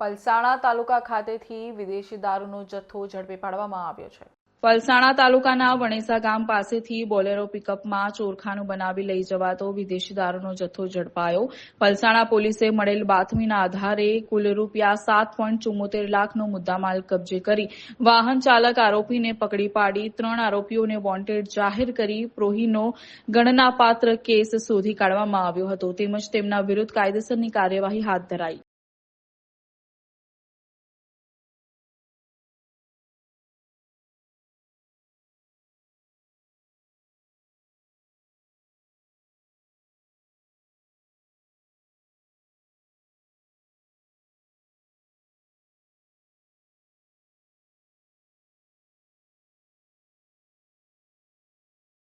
પલસાણા તાલુકા ખાતેથી વિદેશી દારૂનો જથ્થો ઝડપી પાડવામાં આવ્યો છે. પલસાણા તાલુકાના વણેસા ગામ પાસેથી બોલેરો પિકઅપમાં ચોરખાનું બનાવી લઈ જવાતો વિદેશી દારૂનો જથ્થો ઝડપાયો. પલસાણા પોલીસે મળેલ બાતમીના આધારે કુલ રૂપિયા સાત પોઈન્ટ ચુમ્મોતેર લાખનો મુદ્દામાલ કબજે કરી વાહન ચાલક આરોપીને પકડી પાડી. ત્રણ આરોપીઓને વોન્ટેડ જાહેર કરી પ્રોહીનો ગણનાપાત્ર કેસ શોધી કાઢવામાં આવ્યો હતો. તેમજ તેમના વિરુદ્ધ કાયદેસરની કાર્યવાહી હાથ ધરાઈ.